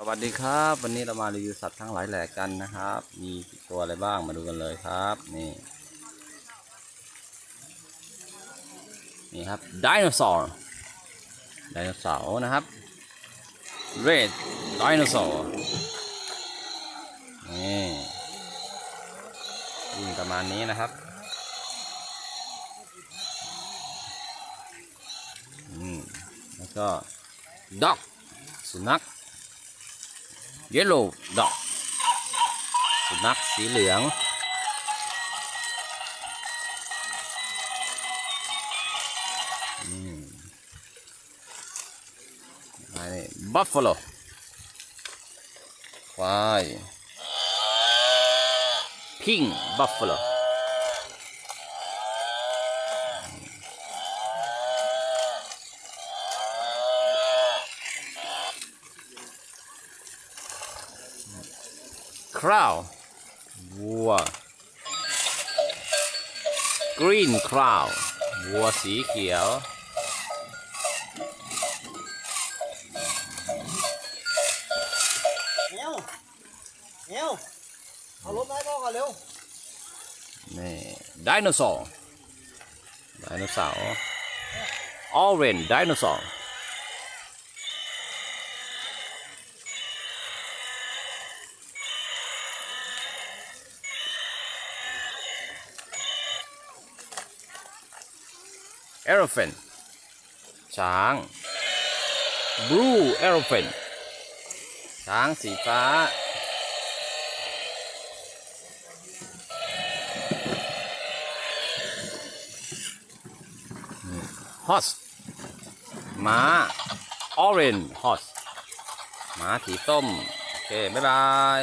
สวัสดีครับ วันนี้เรามารีวิวสัตว์ทั้งหลายแหล่กันนะครับ มีตัวอะไรบ้างมาดูกันเลยครับ นี่ นี่ครับไดโนเสาร์ไดโนเสาร์นะครับ red dinosaur นี่วิ่งประมาณนี้นะครับอืมแล้วก็ dog สุนัข yellow dog สุนัขสีเหลือง อืมอันนี้ buffalo ควาย pink buffalo คราววัว green crow วัวสีเขียว เร็วเร็วเอารถมาให้พ่อก่อนเร็ว นี่ไดโนเสาร์ไดโนเสาร์ orange ไดโนเสาร์ elephant ช้าง blue elephant ช้างสีฟ้า horse ม้า orange horse ม้าสีส้ม โอเค บ๊ายบาย